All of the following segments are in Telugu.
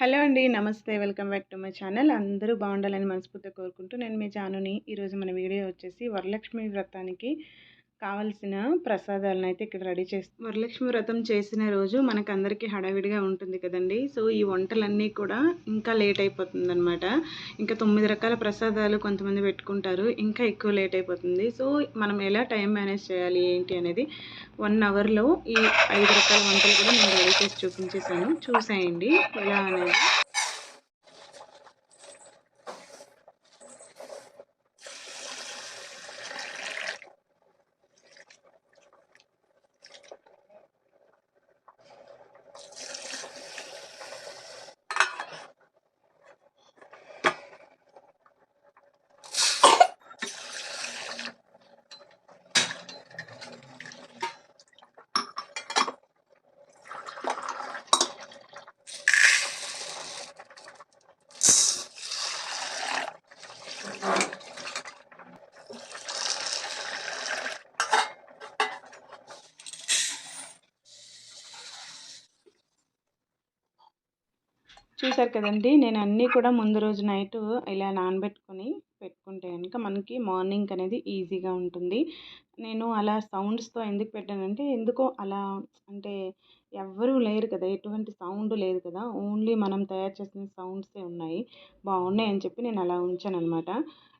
హలో అండి నమస్తే. Welcome back to my channel. అందరూ బాగుండాలని మనస్ఫూర్తిగా కోరుకుంటూ నేను మీ జానుని. ఈరోజు మన వీడియో వచ్చేసి వరలక్ష్మి వ్రతానికి కావలసిన ప్రసాదాలను అయితే ఇక్కడ రెడీ చేస్తాం వరలక్ష్మి వ్రతం చేసిన రోజు మనకందరికీ హడావిడిగా ఉంటుంది కదండి. సో ఈ వంటలన్నీ కూడా ఇంకా లేట్ అయిపోతుంది అనమాట ఇంకా తొమ్మిది రకాల ప్రసాదాలు కొంతమంది పెట్టుకుంటారు. ఇంకా ఎక్కువ లేట్ అయిపోతుంది. సో మనం ఎలా టైం మేనేజ్ చేయాలి ఏంటి అనేది వన్ అవర్లో ఈ ఐదు రకాల వంటలు కూడా నేను రెడీ చేసి చూపించేసాను చూసేయండి. ఎలా అనేది చూసారు కదండి నేను అన్నీ కూడా ముందు రోజు నైట్ ఇలా నానబెట్టుకొని పెట్టుకుంటే కనుక మనకి మార్నింగ్ అనేది ఈజీగా ఉంటుంది. నేను అలా సౌండ్స్తో ఎందుకు పెట్టానంటే ఎందుకో అలా అంటే ఎవ్వరూ లేరు కదా ఎటువంటి సౌండ్ లేదు కదా ఓన్లీ మనం తయారు చేసిన సౌండ్సే ఉన్నాయి. బాగున్నాయి అని చెప్పి నేను అలా ఉంచాను అనమాట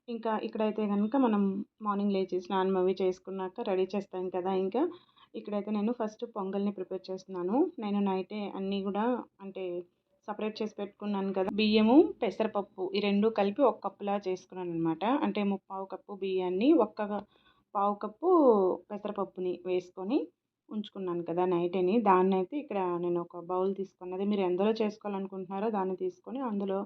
ఇంకా ఇక్కడైతే కనుక మనం మార్నింగ్ లేచి స్నానం అవి చేసుకున్నాక రెడీ చేస్తాం కదా ఇంకా. ఇక్కడైతే నేను ఫస్ట్ పొంగల్ని ప్రిపేర్ చేస్తున్నాను. నేను నైటే అన్నీ కూడా అంటే సపరేట్ చేసి పెట్టుకున్నాను కదా. బియ్యము పెసరపప్పు ఈ రెండు కలిపి ఒక కప్పులా చేసుకున్నాను అనమాట అంటే ముప్పావు కప్పు బియ్యాన్ని ఒక్క పావు కప్పు పెసరపప్పుని వేసుకొని ఉంచుకున్నాను కదా నైట్ అని. దాన్ని అయితే ఇక్కడ నేను ఒక బౌల్ తీసుకున్నది మీరు ఎందులో చేసుకోవాలనుకుంటున్నారో దాన్ని తీసుకొని అందులో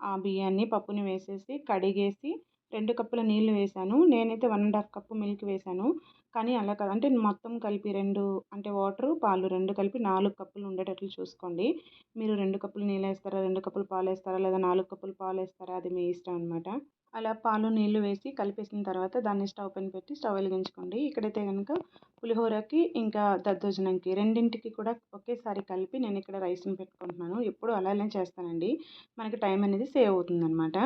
ఆ బియ్యాన్ని పప్పుని వేసేసి కడిగేసి రెండు కప్పుల నీళ్ళు వేసాను. నేనైతే one and half cup milk వేసాను. కానీ అలా కాదు. అంటే మొత్తం కలిపి రెండు అంటే వాటరు పాలు రెండు కలిపి నాలుగు కప్పులు ఉండేటట్లు చూసుకోండి. మీరు రెండు కప్పులు నీళ్ళు వేస్తారా రెండు కప్పులు పాలు వేస్తారా లేదా నాలుగు కప్పులు పాలు వేస్తారా అది మీ ఇష్టం అనమాట అలా పాలు నీళ్ళు వేసి కలిపేసిన తర్వాత దాన్ని స్టవ్ పైన పెట్టి స్టవ్ వెలిగించుకోండి. ఇక్కడైతే కనుక పులిహోరకి ఇంకా దద్దోజనంకి రెండింటికి కూడా ఒకేసారి కలిపి నేను ఇక్కడ రైస్ని పెట్టుకుంటున్నాను. ఎప్పుడు అలానే చేస్తానండి. మనకి టైం అనేది సేవ్ అవుతుందన్నమాట.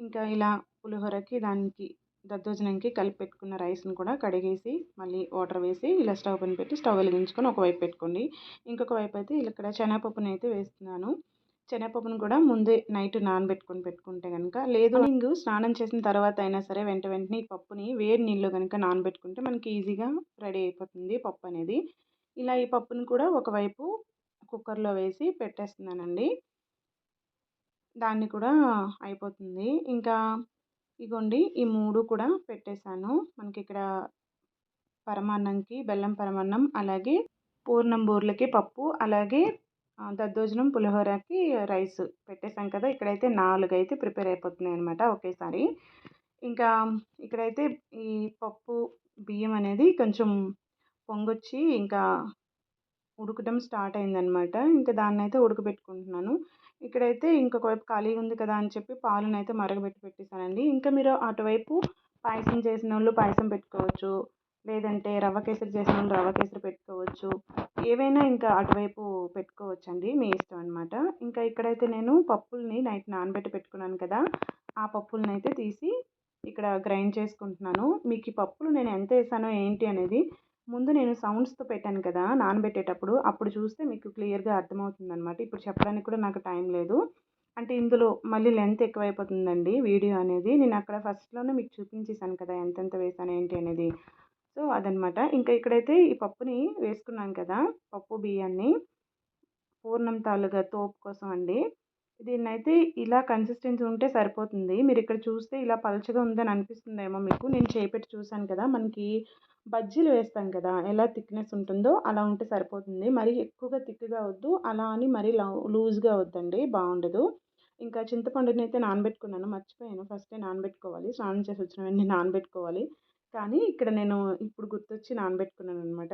ఇంకా ఇలా పులిహోరకి దానికి దద్దోజనంకి కలిపి పెట్టుకున్న రైస్ని కూడా కడిగేసి మళ్ళీ వాటర్ వేసి ఇలా స్టవ్ పైన పెట్టి స్టవ్ వెలిగించుకొని ఒకవైపు పెట్టుకోండి. ఇంకొక వైపు అయితే ఇక్కడ శనగపప్పుని అయితే వేస్తున్నాను. శనగపప్పును కూడా ముందే నైట్ నానబెట్టుకొని పెట్టుకుంటే కనుక లేదు ఇంగు స్నానం చేసిన తర్వాత అయినా సరే వెంట వెంటనే ఈ పప్పుని వేడి నీళ్ళు కనుక నానబెట్టుకుంటే మనకి ఈజీగా రెడీ అయిపోతుంది పప్పు అనేది. ఇలా ఈ పప్పును కూడా ఒకవైపు కుక్కర్లో వేసి పెట్టేస్తున్నానండి. దాన్ని కూడా అయిపోతుంది. ఇంకా ఇగోండి ఈ మూడు కూడా పెట్టేశాను. మనకి ఇక్కడ పరమాన్నంకి బెల్లం పరమాన్నం అలాగే పూర్ణం బూర్లకి పప్పు అలాగే దద్దోజనం పులిహోరకి రైస్ పెట్టేశాం కదా. ఇక్కడైతే నాలుగు అయితే ప్రిపేర్ అయిపోతున్నాయి అనమాట ఒకేసారి. ఇంకా ఇక్కడైతే ఈ పప్పు బియ్యం అనేది కొంచెం పొంగొచ్చి ఇంకా ఉడకడం స్టార్ట్ అయిందనమాట ఇంకా దాన్ని అయితే ఉడకబెట్టుకుంటున్నాను. ఇక్కడైతే ఇంకొక వైపు ఖాళీగా ఉంది కదా అని చెప్పి పాలను అయితే మరగబెట్టి పెట్టేశానండి. ఇంకా మీరు అటువైపు పాయసం చేసిన వాళ్ళు పాయసం పెట్టుకోవచ్చు లేదంటే రవ్వ కేసరి చేసిన వాళ్ళు రవ్వ కేసరి పెట్టుకోవచ్చు ఏవైనా ఇంకా అటువైపు పెట్టుకోవచ్చు అండి మీ ఇష్టం అనమాట ఇంకా ఇక్కడైతే నేను పప్పుల్ని నైట్ నానబెట్టి పెట్టుకున్నాను కదా ఆ పప్పులనైతే అయితే తీసి ఇక్కడ గ్రైండ్ చేసుకుంటున్నాను. మీకు ఈ పప్పులు నేను ఎంత వేసానో ఏంటి అనేది ముందు నేను సౌండ్స్తో పెట్టాను కదా నానబెట్టేటప్పుడు అప్పుడు చూస్తే మీకు క్లియర్గా అర్థమవుతుంది అనమాట ఇప్పుడు చెప్పడానికి కూడా నాకు టైం లేదు. అంటే ఇందులో మళ్ళీ లెంత్ ఎక్కువైపోతుందండి వీడియో అనేది. నేను అక్కడ ఫస్ట్లోనే మీకు చూపించేశాను కదా ఎంతెంత వేసాను ఏంటి అనేది. సో అదనమాట ఇంకా ఇక్కడైతే ఈ పప్పుని వేసుకున్నాం కదా పప్పు బియ్యాన్ని. పూర్ణం తాలుగా తోపు కోసం అండి. దీన్నైతే ఇలా కన్సిస్టెన్సీ ఉంటే సరిపోతుంది. మీరు ఇక్కడ చూస్తే ఇలా పలచగా ఉందని అనిపిస్తుందేమో మీకు. నేను చేపెట్టి చూశాను కదా మనకి బజ్జీలు వేస్తాం కదా ఎలా థిక్నెస్ ఉంటుందో అలా ఉంటే సరిపోతుంది. మరీ ఎక్కువగా థిక్గా వద్దు అలా అని మరీ లూజ్గా వద్దండి బాగుండదు. ఇంకా చింతపండుని అయితే నానబెట్టుకున్నాను మర్చిపోయాను. ఫస్టే నానబెట్టుకోవాలి స్నానం చేసి వచ్చిన వెంటనే నానబెట్టుకోవాలి. కానీ ఇక్కడ నేను ఇప్పుడు గుర్తొచ్చి నానబెట్టుకున్నాను అనమాట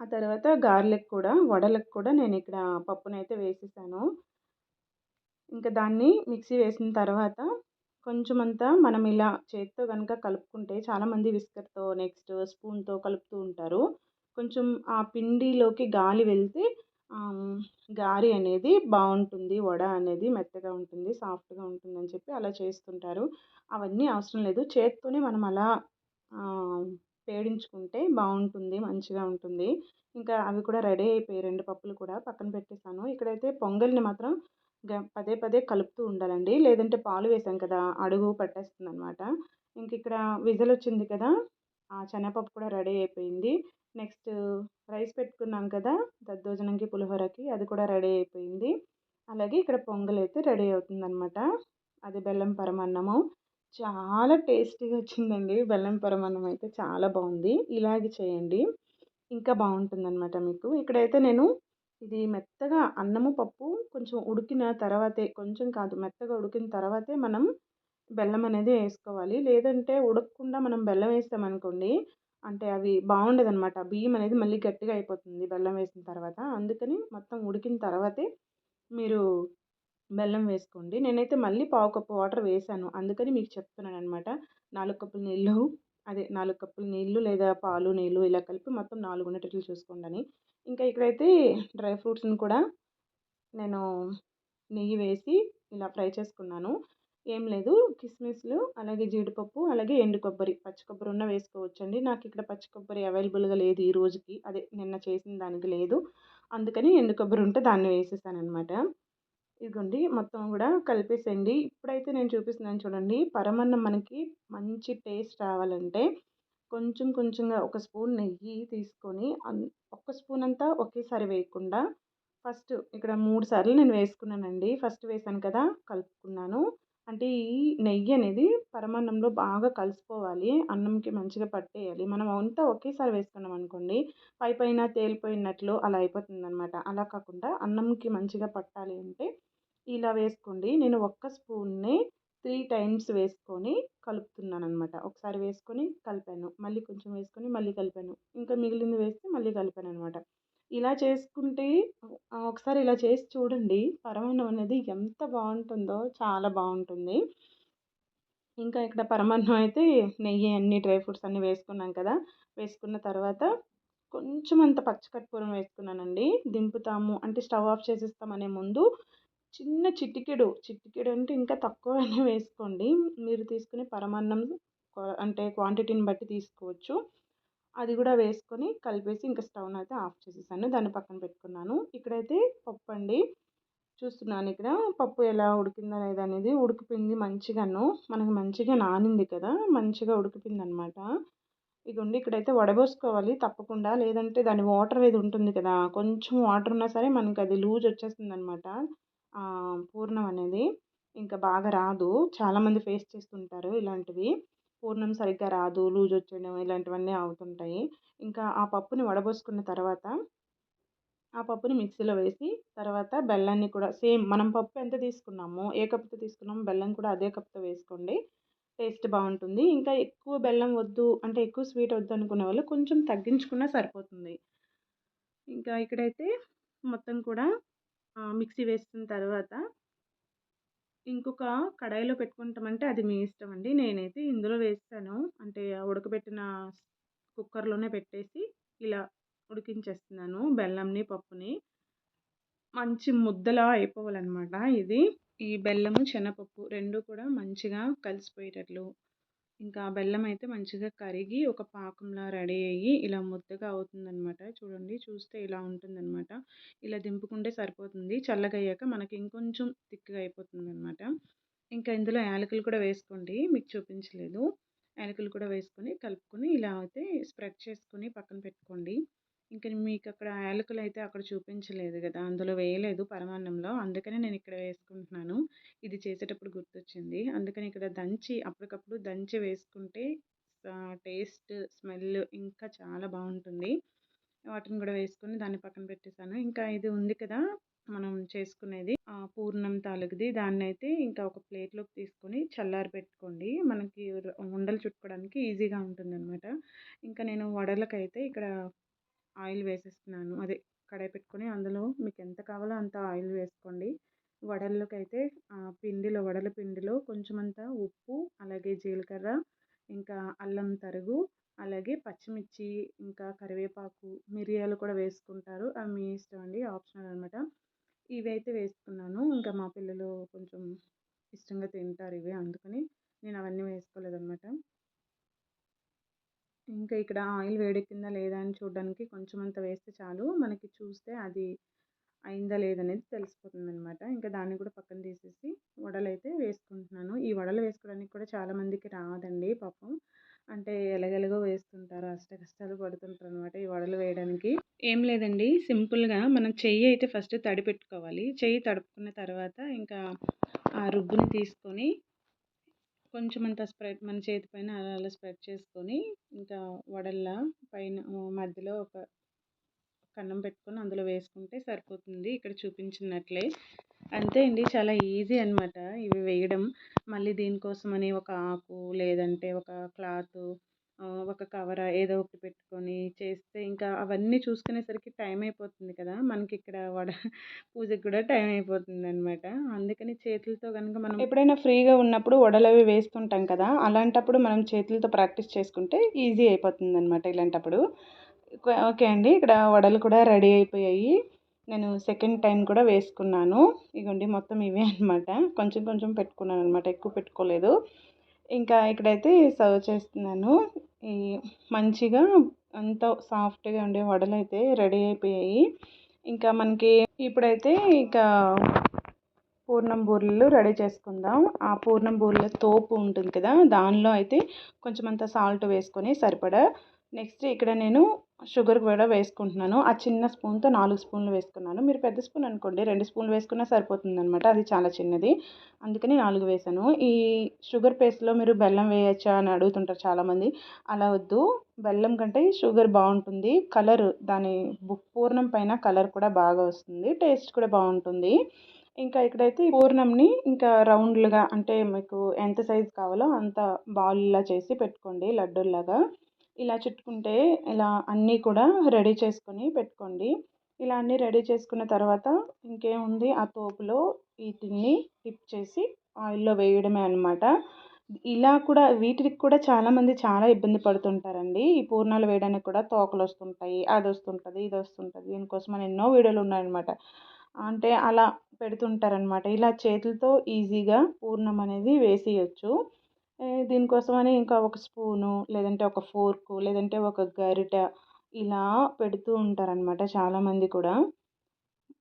ఆ తర్వాత గార్లిక్ కూడా వడలకు కూడా నేను ఇక్కడ పప్పునైతే వేసేసాను. ఇంకా దాన్ని మిక్సీ వేసిన తర్వాత కొంచెం అంతా మనం ఇలా చేతితో కనుక కలుపుకుంటే చాలామంది విస్కర్తో నెక్స్ట్ స్పూన్తో కలుపుతూ ఉంటారు. కొంచెం ఆ పిండిలోకి గాలి వెళ్తే గారి అనేది బాగుంటుంది వడ అనేది మెత్తగా ఉంటుంది సాఫ్ట్గా ఉంటుందని చెప్పి అలా చేస్తుంటారు. అవన్నీ అవసరం లేదు. చేత్తోనే మనం అలా పేడించుకుంటే బాగుంటుంది మంచిగా ఉంటుంది. ఇంకా అవి కూడా రెడీ అయిపోయి రెండు పప్పులు కూడా పక్కన పెట్టేసాను ఇక్కడైతే పొంగల్ని మాత్రం పదే పదే కలుపుతూ ఉండాలండి. లేదంటే పాలు వేసాం కదా అడుగు పట్టేస్తుంది అనమాట ఇంక ఇక్కడ విజల్ వచ్చింది కదా ఆ శనగపప్పు కూడా రెడీ అయిపోయింది. నెక్స్ట్ రైస్ పెట్టుకున్నాం కదా దద్దోజనంకి పులిహోరకి అది కూడా రెడీ అయిపోయింది. అలాగే ఇక్కడ పొంగల్ అయితే రెడీ అవుతుందన్నమాట అది బెల్లం పరమాన్నము. చాలా టేస్టీగా వచ్చిందండి. బెల్లం పరమాన్నం అయితే చాలా బాగుంది. ఇలాగే చేయండి. ఇంకా బాగుంటుందన్నమాట మీకు. ఇక్కడైతే నేను ఇది మెత్తగా అన్నము పప్పు కొంచెం ఉడికిన తర్వాతే కొంచెం కాదు మెత్తగా ఉడికిన తర్వాతే మనం బెల్లం అనేది వేసుకోవాలి. లేదంటే ఉడకకుండా మనం బెల్లం వేస్తామనుకోండి అంటే అవి బాగుండదు అనమాట బియ్యం అనేది మళ్ళీ గట్టిగా అయిపోతుంది బెల్లం వేసిన తర్వాత. అందుకని మొత్తం ఉడికిన తర్వాతే మీరు బెల్లం వేసుకోండి. నేనైతే మళ్ళీ పావు కప్పు వాటర్ వేసాను. అందుకని మీకు చెప్తున్నాను అనమాట నాలుగు కప్పులు నీళ్ళు అదే నాలుగు కప్పులు నీళ్ళు లేదా పాలు నీళ్ళు ఇలా కలిపి మొత్తం నాలుగు ఉండేటట్లు చూసుకోండి అని. ఇంకా ఇక్కడైతే డ్రై ఫ్రూట్స్ని కూడా నేను నెయ్యి వేసి ఇలా ఫ్రై చేసుకున్నాను. ఏం లేదు కిస్మిస్లు అలాగే జీడిపప్పు అలాగే ఎండు కొబ్బరి పచ్చి కొబ్బరి ఉన్న వేసుకోవచ్చండి. నాకు ఇక్కడ పచ్చి కొబ్బరి అవైలబుల్గా లేదు ఈ రోజుకి. అదే నిన్న చేసిన దానికి లేదు. అందుకని ఎండు కొబ్బరి ఉంటే దాన్ని వేసేసాను అనమాట ఇదిగోండి మొత్తం కూడా కలిపేసేయండి. ఇప్పుడైతే నేను చూపిస్తున్నాను చూడండి పరమన్నం మనకి మంచి టేస్ట్ రావాలంటే కొంచెం కొంచెంగా ఒక స్పూన్ నెయ్యి తీసుకొని ఒక్క స్పూన్ అంతా ఒకేసారి వేయకుండా ఫస్ట్ ఇక్కడ మూడు సార్లు నేను వేసుకున్నానండి. ఫస్ట్ వేసాను కదా కలుపుకున్నాను. అంటే ఈ నెయ్యి అనేది పరమాన్నంలో బాగా కలిసిపోవాలి. అన్నంకి మంచిగా పట్టేయాలి. మనం అంతా ఒకేసారి వేసుకున్నాం అనుకోండి పై పైన తేలిపోయినట్లు అలా అయిపోతుందనమాట అలా కాకుండా అన్నంకి మంచిగా పట్టాలి అంటే ఇలా వేసుకోండి. నేను ఒక్క స్పూన్నే త్రీ టైమ్స్ వేసుకొని కలుపుతున్నాను అనమాట ఒకసారి వేసుకొని కలిపాను. మళ్ళీ కొంచెం వేసుకొని మళ్ళీ కలిపాను. ఇంకా మిగిలింది వేస్తే మళ్ళీ కలిపాను అనమాట ఇలా చేసుకుంటే ఒకసారి ఇలా చేసి చూడండి. పరమాన్నం అనేది ఎంత బాగుంటుందో చాలా బాగుంటుంది. ఇంకా ఇక్కడ పరమాన్నం అయితే నెయ్యి అన్ని డ్రై ఫ్రూట్స్ అన్నీ వేసుకున్నాం కదా. వేసుకున్న తర్వాత కొంచెం అంత పచ్చకర్పూరం వేసుకున్నానండి. దింపుతాము. అంటే స్టవ్ ఆఫ్ చేసేస్తామనే ముందు చిన్న చిటికెడు చిటికెడు అంటే ఇంకా తక్కువనే వేసుకోండి. మీరు తీసుకునే పరమాన్నం అంటే క్వాంటిటీని బట్టి తీసుకోవచ్చు. అది కూడా వేసుకొని కలిపేసి ఇంకా స్టవ్ని అయితే ఆఫ్ చేసేసాను. దాన్ని పక్కన పెట్టుకున్నాను. ఇక్కడైతే పప్పు అండి. చూస్తున్నాను ఇక్కడ పప్పు ఎలా ఉడికిందా లేదా అనేది ఉడికిపోయింది మంచిగాను. మనకు మంచిగా నానింది కదా మంచిగా ఉడికిపోయింది అనమాట ఇదిగోండి ఇక్కడైతే వడబోసుకోవాలి తప్పకుండా. లేదంటే దాని వాటర్ అనేది ఉంటుంది కదా కొంచెం వాటర్ ఉన్నా సరే మనకి అది లూజ్ వచ్చేస్తుంది అనమాట పూర్ణం అనేది ఇంకా బాగా రాదు. చాలామంది ఫేస్ చేస్తుంటారు ఇలాంటివి. పూర్ణం సరిగ్గా రాదు లూజ్ వచ్చేయడం ఇలాంటివన్నీ అవుతుంటాయి. ఇంకా ఆ పప్పుని వడబోసుకున్న తర్వాత ఆ పప్పుని మిక్సీలో వేసి తర్వాత బెల్లాన్ని కూడా సేమ్ మనం పప్పు ఎంత తీసుకున్నామో ఏ కప్పుతో తీసుకున్నామో బెల్లం కూడా అదే కప్తో వేసుకోండి. టేస్ట్ బాగుంటుంది. ఇంకా ఎక్కువ బెల్లం వద్దు అంటే ఎక్కువ స్వీట్ వద్దు అనుకునే వాళ్ళు కొంచెం తగ్గించుకున్నా సరిపోతుంది. ఇంకా ఇక్కడైతే మొత్తం కూడా మిక్సీ వేసిన తర్వాత ఇంకొక కడాయిలో పెట్టుకుంటామంటే అది మీ ఇష్టం అండి. నేనైతే ఇందులో వేస్తాను. అంటే ఉడకబెట్టిన కుక్కర్లోనే పెట్టేసి ఇలా ఉడికించేస్తున్నాను. బెల్లంని పప్పుని. మంచి ముద్దలా అయిపోవాలన్నమాట ఇది. ఈ బెల్లము శనగపప్పు రెండు కూడా మంచిగా కలిసిపోయేటట్లు ఇంకా బెల్లం అయితే మంచిగా కరిగి ఒక పాకంలా రెడీ అయ్యి ఇలా ముద్దగా అవుతుందనమాట చూడండి చూస్తే ఇలా ఉంటుందన్నమాట. ఇలా దింపుకుంటే సరిపోతుంది. చల్లగయ్యాక మనకి ఇంకొంచెం థిక్గా అయిపోతుంది అనమాట ఇంకా ఇందులో యాలకులు కూడా వేసుకోండి. మీకు చూపించలేదు. యాలకులు కూడా వేసుకొని కలుపుకొని ఇలా అయితే స్ప్రెడ్ చేసుకొని పక్కన పెట్టుకోండి. ఇంక మీకు అక్కడ యాలకులు అయితే అక్కడ చూపించలేదు కదా! అందులో వేయలేదు పరమాన్నంలో. అందుకనే నేను ఇక్కడ వేసుకుంటున్నాను. ఇది చేసేటప్పుడు గుర్తొచ్చింది. అందుకని ఇక్కడ దంచి అప్పటికప్పుడు దంచి వేసుకుంటే టేస్ట్ స్మెల్ ఇంకా చాలా బాగుంటుంది. వాటిని కూడా వేసుకొని దాన్ని పక్కన పెట్టేశాను. ఇంకా ఇది ఉంది కదా! మనం చేసుకునేది పూర్ణం తాలూకుది దాన్ని అయితే ఇంకా ఒక ప్లేట్లోకి తీసుకొని చల్లారి పెట్టుకోండి. మనకి ఉండలు చుట్టుకోవడానికి ఈజీగా ఉంటుంది అనమాట ఇంకా నేను వడలకైతే ఇక్కడ ఆయిల్ వేసేస్తున్నాను. అదే కడాయి పెట్టుకొని అందులో మీకు ఎంత కావాలో అంత ఆయిల్ వేసుకోండి. వడల్లోకి అయితే పిండిలో వడల పిండిలో కొంచెం అంత ఉప్పు అలాగే జీలకర్ర ఇంకా అల్లం తరుగు అలాగే పచ్చిమిర్చి ఇంకా కరివేపాకు మిరియాలు కూడా వేసుకుంటారు. అవి మీ ఇష్టం అండి ఆప్షనల్ అనమాట ఇవైతే వేసుకున్నాను. ఇంకా మా పిల్లలు కొంచెం ఇష్టంగా తింటారు ఇవి అందుకని నేను అవన్నీ వేసుకోలేదన్నమాట. ఇంకా ఇక్కడ ఆయిల్ వేడెక్కిందా లేదా అని చూడడానికి కొంచెం అంత వేస్తే చాలు. మనకి చూస్తే అది అయిందా లేదనేది తెలిసిపోతుంది అనమాట ఇంకా దాన్ని కూడా పక్కన తీసేసి వడలు అయితే వేసుకుంటున్నాను. ఈ వడలు వేసుకోవడానికి కూడా చాలామందికి రాదండి పాపం. అంటే ఎలగెలగో వేస్తుంటారు అష్ట కష్టాలు పడుతుంటారు అనమాట ఈ వడలు వేయడానికి. ఏం లేదండి సింపుల్గా మనం చెయ్యి అయితే ఫస్ట్ తడి పెట్టుకోవాలి. చెయ్యి తడుపుకున్న తర్వాత ఇంకా ఆ రుబ్బుని తీసుకొని కొంచెం అంత స్ప్రెడ్ మన చేతి పైన అలా అలా స్ప్రెడ్ చేసుకొని ఇంకా వడల్లా పైన మధ్యలో ఒక కన్నం పెట్టుకొని అందులో వేసుకుంటే సరిపోతుంది. ఇక్కడ చూపించినట్లే. అంతే అండి. చాలా ఈజీ అనమాట ఇవి వేయడం. మళ్ళీ దీనికోసమని ఒక ఆకు లేదంటే ఒక క్లాత్ ఒక కవర్ ఏదో ఒకటి పెట్టుకొని చేస్తే ఇంకా అవన్నీ చూసుకునేసరికి టైం అయిపోతుంది కదా! మనకి ఇక్కడ వడ పూజకి కూడా టైం అయిపోతుంది అనమాట అందుకని చేతులతో కనుక మనం ఎప్పుడైనా ఫ్రీగా ఉన్నప్పుడు వడలు అవి వేస్తుంటాం కదా! అలాంటప్పుడు మనం చేతులతో ప్రాక్టీస్ చేసుకుంటే ఈజీ అయిపోతుంది అనమాట ఇలాంటప్పుడు ఓకే అండి. ఇక్కడ వడలు కూడా రెడీ అయిపోయాయి. నేను సెకండ్ టైం కూడా వేసుకున్నాను. ఇగోండి మొత్తం ఇవే అనమాట కొంచెం కొంచెం పెట్టుకున్నాను అనమాట ఎక్కువ పెట్టుకోలేదు. ఇంకా ఇక్కడైతే సర్వ్ చేస్తున్నాను. ఈ మంచిగా అంత సాఫ్ట్గా ఉండే వడలు అయితే రెడీ అయిపోయాయి. ఇంకా మనకి ఇప్పుడైతే ఇక పూర్ణం బూరెలు రెడీ చేసుకుందాం. ఆ పూర్ణం బూరెల తోపు ఉంటుంది కదా దానిలో అయితే కొంచెం అంత సాల్ట్ వేసుకొని సరిపడా. నెక్స్ట్ ఇక్కడ నేను షుగర్ కూడా వేసుకుంటున్నాను. ఆ చిన్న స్పూన్తో నాలుగు స్పూన్లు వేసుకున్నాను. మీరు పెద్ద స్పూన్ అనుకోండి రెండు స్పూన్లు వేసుకున్నా సరిపోతుంది అనమాట అది చాలా చిన్నది. అందుకని నాలుగు వేసాను. ఈ షుగర్ పేస్ట్లో మీరు బెల్లం వేయచ్చా అని అడుగుతుంటారు చాలామంది. అలా వద్దు. బెల్లం కంటే షుగర్ బాగుంటుంది. కలర్ దాని పూర్ణం పైన కలర్ కూడా బాగా వస్తుంది. టేస్ట్ కూడా బాగుంటుంది. ఇంకా ఇక్కడైతే పూర్ణంని ఇంకా రౌండ్లుగా అంటే మీకు ఎంత సైజు కావాలో అంత బాల్లా చేసి పెట్టుకోండి లడ్డూల్లాగా. ఇలా చుట్టుకుంటే ఇలా అన్నీ కూడా రెడీ చేసుకొని పెట్టుకోండి. ఇలా అన్నీ రెడీ చేసుకున్న తర్వాత ఇంకేముంది? ఆ తోపులో వీటిని డిప్ చేసి ఆయిల్లో వేయడమే అనమాట ఇలా కూడా వీటికి కూడా చాలామంది చాలా ఇబ్బంది పడుతుంటారండి. ఈ పూర్ణాలు వేయడానికి కూడా తోకలు వస్తుంటాయి అది వస్తుంటుంది ఇది వస్తుంటుంది దీనికోసం అని ఎన్నో వీడియోలు ఉన్నాయన్నమాట. అంటే అలా పెడుతుంటారనమాట ఇలా చేతులతో ఈజీగా పూర్ణం అనేది వేసేయచ్చు. దీనికోసమని ఇంకా ఒక స్పూను లేదంటే ఒక ఫోర్కు లేదంటే ఒక గరిట ఇలా పెడుతూ ఉంటారనమాట చాలామంది కూడా.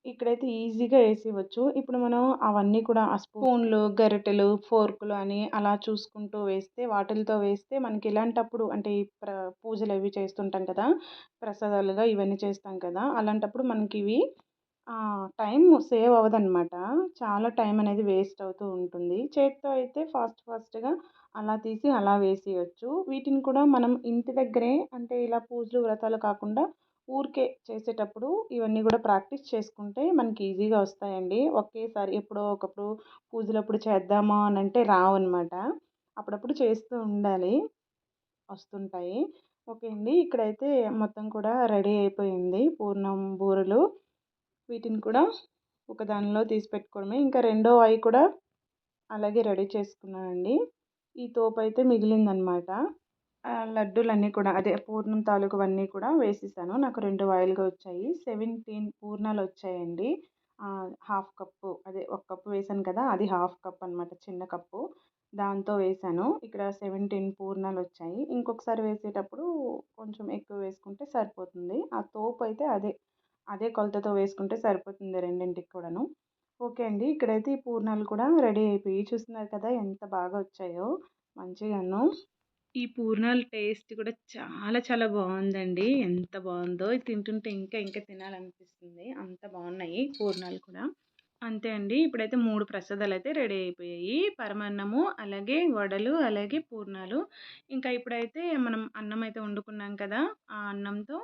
ఇక్కడైతే ఈజీగా వేసేయవచ్చు. ఇప్పుడు మనం అవన్నీ కూడా ఆ స్పూన్లు గరిటెలు ఫోర్కులు అని అలా చూసుకుంటూ వేస్తే వాటిలతో వేస్తే మనకి ఇలాంటప్పుడు అంటే ఈ ప్ర పూజలు అవి చేస్తుంటాం కదా ప్రసాదాలుగా ఇవన్నీ చేస్తాం కదా అలాంటప్పుడు మనకి ఇవి టైం సేవ్ అవ్వదన్నమాట. చాలా టైం అనేది వేస్ట్ అవుతూ ఉంటుంది. చేతితో అయితే ఫాస్ట్ ఫాస్ట్గా అలా తీసి అలా వేసేయచ్చు. వీటిని కూడా మనం ఇంటి దగ్గరే అంటే ఇలా పూజలు వ్రతాలు కాకుండా ఊరికే చేసేటప్పుడు ఇవన్నీ కూడా ప్రాక్టీస్ చేసుకుంటే మనకి ఈజీగా వస్తాయండి. ఒకేసారి ఎప్పుడో ఒకప్పుడు పూజలప్పుడు చేద్దామా అని అంటే రావన్నమాట. అప్పుడప్పుడు చేస్తూ ఉండాలి. వస్తుంటాయి. ఓకే అండి. ఇక్కడైతే మొత్తం కూడా రెడీ అయిపోయింది పూర్ణం బూరెలు. వీటిని కూడా ఒక దానిలో తీసి పెట్టుకోవడమే. ఇంకా రెండో అవి కూడా అలాగే రెడీ చేసుకున్నానండి. ఈ తోపు అయితే మిగిలిందనమాట లడ్డూలన్నీ కూడా అదే పూర్ణం తాలూకువన్నీ కూడా వేసేసాను. నాకు రెండు వాయిల్గా వచ్చాయి. సెవెంటీన్ పూర్ణాలు వచ్చాయండి. హాఫ్ కప్పు అదే ఒక కప్పు వేసాను కదా అది హాఫ్ కప్ అనమాట చిన్న కప్పు దాంతో వేసాను. ఇక్కడ సెవెంటీన్ పూర్ణాలు వచ్చాయి. ఇంకొకసారి వేసేటప్పుడు కొంచెం ఎక్కువ వేసుకుంటే సరిపోతుంది. ఆ తోపు అయితే అదే అదే కొలతతో వేసుకుంటే సరిపోతుంది రెండింటికి కూడాను. ఓకే అండి. ఇక్కడైతే ఈ పూర్ణాలు కూడా రెడీ అయిపోయి చూస్తున్నారు కదా ఎంత బాగా వచ్చాయో. మంచిగాను. ఈ పూర్ణాల టేస్ట్ కూడా చాలా చాలా బాగుందండి. ఎంత బాగుందో. తింటుంటే ఇంకా ఇంకా తినాలనిపిస్తుంది. అంత బాగున్నాయి పూర్ణాలు కూడా. అంతే అండి. ఇప్పుడైతే మూడు ప్రసాదాలు అయితే రెడీ అయిపోయాయి. పరమాన్నము అలాగే వడలు అలాగే పూర్ణాలు. ఇంకా ఇప్పుడైతే మనం అన్నం అయితే వండుకున్నాం కదా ఆ అన్నంతో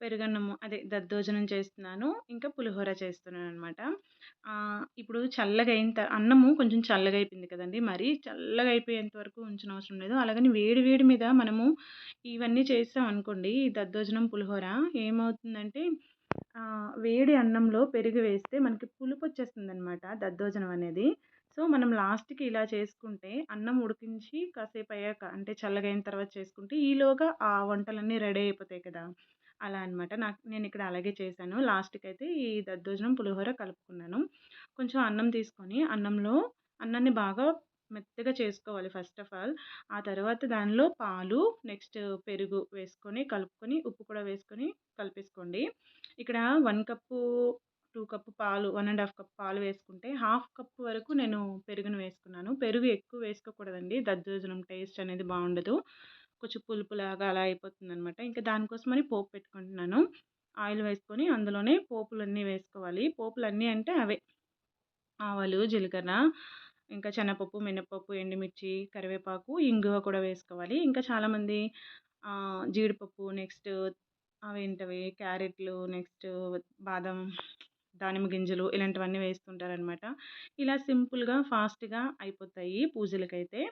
పెరుగన్నము అదే దద్దోజనం చేస్తున్నాను ఇంకా పులిహోర చేస్తున్నాను అనమాట ఇప్పుడు చల్లగా అయిన అన్నము కొంచెం చల్లగా అయిపోయింది కదండి. మరి చల్లగా అయిపోయేంత వరకు ఉంచిన అవసరం లేదు. అలాగని వేడి వేడి మీద మనము ఇవన్నీ చేసాం అనుకోండి ఈ దద్దోజనం పులిహోర ఏమవుతుందంటే వేడి అన్నంలో పెరుగు వేస్తే మనకి పులుపు వచ్చేస్తుంది అనమాట దద్దోజనం అనేది. సో, మనం లాస్ట్‌కి ఇలా చేసుకుంటే అన్నం ఉడికించి కాసేపు అయ్యాక అంటే చల్లగయిన తర్వాత చేసుకుంటే ఈలోగా ఆ వంటలన్నీ రెడీ అయిపోతాయి కదా! అలా అనమాట. నాకు నేను ఇక్కడ అలాగే చేశాను. లాస్ట్కి అయితే ఈ దద్దోజనం, పులిహోర కలుపుకున్నాను. కొంచెం అన్నం తీసుకొని అన్నంలో అన్నాన్ని బాగా మెత్తగా చేసుకోవాలి ఫస్ట్ ఆఫ్ ఆల్. ఆ తర్వాత దానిలో పాలు, నెక్స్ట్ పెరుగు వేసుకొని కలుపుకొని, ఉప్పు కూడా వేసుకొని కలిపేసుకోండి. ఇక్కడ వన్ కప్పు, టూ కప్పు పాలు వన్ అండ్ హాఫ్ కప్ పాలు వేసుకుంటే, హాఫ్ కప్ వరకు నేను పెరుగును వేసుకున్నాను. పెరుగు ఎక్కువ వేసుకోకూడదండి. దద్దోజనం టేస్ట్ అనేది బాగుండదు కొంచెం పులుపులాగా అలా అయిపోతుందనమాట. ఇంకా దానికోసమని పోపు పెట్టుకుంటున్నాను. ఆయిల్ వేసుకొని అందులోనే పోపులన్నీ వేసుకోవాలి. పోపులన్నీ అంటే అవే ఆవాలు, జీలకర్ర, ఇంకా శనగపప్పు, మినపప్పు, ఎండుమిర్చి, కరివేపాకు, ఇంగువ కూడా వేసుకోవాలి. ఇంకా చాలామంది జీడిపప్పు నెక్స్ట్ అవేంటవి క్యారెట్లు, నెక్స్ట్ బాదం, దానిమ్మ గింజలు ఇలాంటివన్నీ వేస్తుంటారనమాట. ఇలా సింపుల్‌గా, ఫాస్ట్‌గా అయిపోతాయి పూజలకైతే.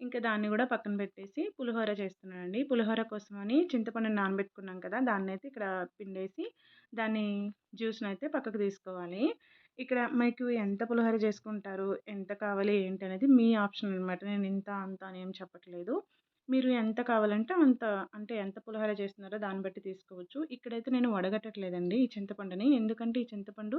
ఇంకా దాన్ని కూడా పక్కన పెట్టేసి పులిహోర చేస్తున్నానండి. పులిహోర కోసమని చింతపండుని నానబెట్టుకున్నాం కదా! దాన్నైతే ఇక్కడ పిండేసి దాన్ని జ్యూస్ని అయితే పక్కకు తీసుకోవాలి. ఇక్కడ మీకు ఎంత పులిహోర చేసుకుంటారు, ఎంత కావాలి ఏంటనేది మీ ఆప్షన్ అనమాట. నేను ఇంత, అంత అని ఏం చెప్పట్లేదు. మీరు ఎంత కావాలంటే అంత అంటే ఎంత పులిహోర చేస్తున్నారో దాన్ని బట్టి తీసుకోవచ్చు. ఇక్కడైతే నేను వడగట్టట్లేదండి ఈ చింతపండుని. ఎందుకంటే ఈ చింతపండు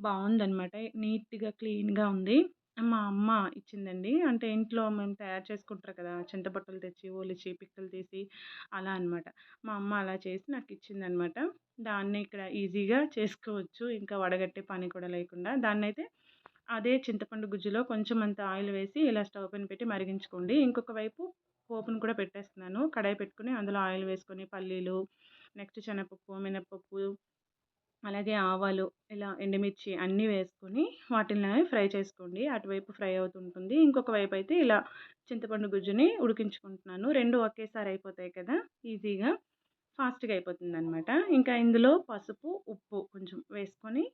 బాగుందనమాట నీట్‌గా, క్లీన్‌గా ఉంది. మా అమ్మ ఇచ్చిందండి. అంటే ఇంట్లో మేము తయారు చేసుకుంటారు కదా! చింతపట్టులు తెచ్చి, ఒలిచి, పిక్కలు తీసి అలా అనమాట. మా అమ్మ అలా చేసి నాకిచ్చిందనమాట. దాన్ని ఇక్కడ ఈజీగా చేసుకోవచ్చు. ఇంకా వడగట్టే పని కూడా లేకుండా. దాన్నైతే అదే చింతపండు గుజ్జులో కొంచెం అంత ఆయిల్ వేసి ఇలా స్టవ్ పైన పెట్టి మరిగించుకోండి. ఇంకొక వైపు పోపును కూడా పెట్టేస్తున్నాను. కడాయి పెట్టుకొని అందులో ఆయిల్ వేసుకొని పల్లీలు, నెక్స్ట్ శనగపప్పు, మినపప్పు, అలాగే ఆవాలు, ఇలా ఎండుమిర్చి అన్నీ వేసుకొని వాటిని ఫ్రై చేసుకోండి. అటువైపు ఫ్రై అవుతుంటుంది. ఇంకొక వైపు అయితే ఇలా చింతపండు గుజ్జుని ఉడికించుకుంటున్నాను. రెండు ఒకేసారి అయిపోతాయి కదా! ఈజీగా ఫాస్ట్‌గా అయిపోతుంది అనమాట ఇంకా ఇందులో పసుపు, ఉప్పు కొంచెం వేసుకొని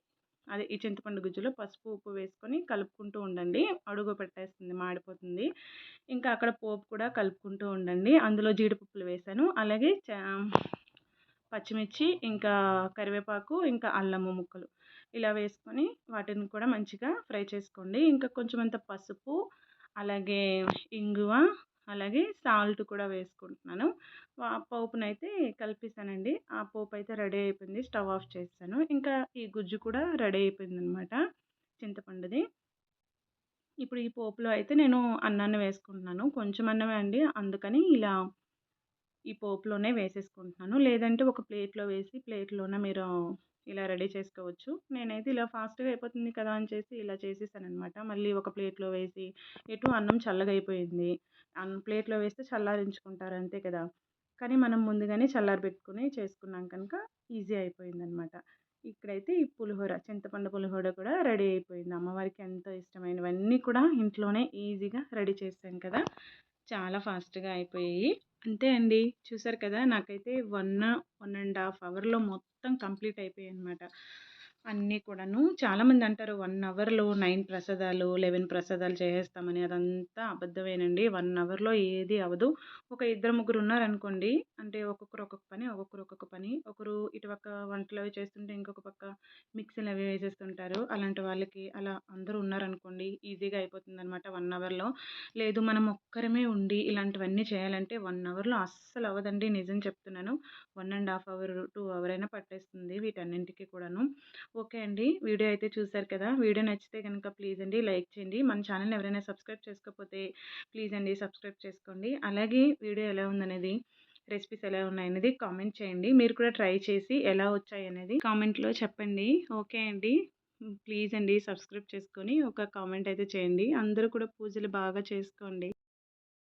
అదే ఈ చింతపండు గుజ్జులో పసుపు, ఉప్పు వేసుకొని కలుపుకుంటూ ఉండండి. అడుగు పెట్టేస్తుంది, మాడిపోతుంది. ఇంకా అక్కడ పోపు కూడా కలుపుకుంటూ ఉండండి. అందులో జీడిపప్పులు వేశాను. అలాగే చ పచ్చిమిర్చి, ఇంకా కరివేపాకు, ఇంకా అల్లము ముక్కలు ఇలా వేసుకొని వాటిని కూడా మంచిగా ఫ్రై చేసుకోండి. ఇంకా కొంచెం అంత పసుపు, అలాగే ఇంగువ, అలాగే సాల్ట్ కూడా వేసుకుంటున్నాను. పోపును పోపునైతే కలిపేసానండి. ఆ పోపు అయితే రెడీ అయిపోయింది. స్టవ్ ఆఫ్ చేస్తాను ఇంకా ఈ గుజ్జు కూడా రెడీ అయిపోయిందనమాట చింతపండుది. ఇప్పుడు ఈ పోపులో అయితే నేను అన్నాన్ని వేసుకుంటున్నాను. కొంచెం అన్నమే అండి. అందుకని ఇలా ఈ పోపులోనే వేసేసుకుంటున్నాను. లేదంటే ఒక ప్లేట్‌లో వేసి ప్లేట్లోనే మీరు ఇలా రెడీ చేసుకోవచ్చు. నేనైతే ఇలా ఫాస్ట్‌గా అయిపోతుంది కదా! అని చేసి ఇలా చేసేసాననమాట. మళ్ళీ ఒక ప్లేట్‌లో వేసి ఎటు అన్నం చల్లగా అయిపోయింది. అన్నం ప్లేట్‌లో వేస్తే చల్లారించుకుంటారు అంతే కదా! కానీ మనం ముందుగానే చల్లారబెట్టుకుని చేసుకున్నాం కనుక ఈజీ అయిపోయిందనమాట. ఇక్కడైతే ఈ పులిహోర చింతపండు పులిహోర కూడా రెడీ అయిపోయింది. అమ్మవారికి ఎంతో ఇష్టమైనవన్నీ కూడా ఇంట్లోనే ఈజీగా రెడీ చేసాం కదా! చాలా ఫాస్ట్‌గా అయిపోయాయి. అంతే అండి. చూసారు కదా! నాకైతే 1, 1 ½ అవర్‌లో మొత్తం కంప్లీట్ అయిపోయాయి అనమాట అన్నీ కూడాను. చాలామంది అంటారు వన్ అవర్‌లో నైన్ ప్రసాదాలు, 11 ప్రసాదాలు చేసేస్తామని. అదంతా అబద్ధమేనండి. వన్ అవర్‌లో ఏది అవ్వదు. ఒక ఇద్దరు ముగ్గురు ఉన్నారనుకోండి, అంటే ఒక్కొక్కరు ఒక్కొక్క పని, ఒక్కొక్కరు ఒక్కొక్క పని. ఒకరు ఇటుపక్క వంటలు అవి చేస్తుంటే ఇంకొక పక్క మిక్సీలు అవి వేసేస్తుంటారు. అలాంటి వాళ్ళకి అలా అందరూ ఉన్నారనుకోండి ఈజీగా అయిపోతుంది అనమాట వన్ అవర్‌లో. లేదు మనం ఒక్కరమే ఉండి ఇలాంటివన్నీ చేయాలంటే వన్ అవర్‌లో అస్సలు అవ్వదండి. నిజం చెప్తున్నాను. One and half hour, two hour అయినా పట్టేస్తుంది వీటన్నింటికి కూడాను. ఓకే అండి. వీడియో అయితే చూసారు కదా! వీడియో నచ్చితే కనుక ప్లీజ్ అండి లైక్ చేయండి. మన ఛానల్ ఎవరైనా సబ్స్క్రైబ్ చేసుకోకపోతే ప్లీజ్ అండి సబ్స్క్రైబ్ చేసుకోండి. అలాగే వీడియో ఎలా ఉందనేది రెసిపీస్ ఎలా ఉన్నాయనేది కామెంట్ చేయండి. మీరు కూడా ట్రై చేసి ఎలా వచ్చాయనేది కామెంట్‌లో చెప్పండి. ఓకే అండి. ప్లీజ్ అండి సబ్స్క్రైబ్ చేసుకొని ఒక కామెంట్ అయితే చేయండి. అందరూ కూడా పూజలు బాగా చేసుకోండి.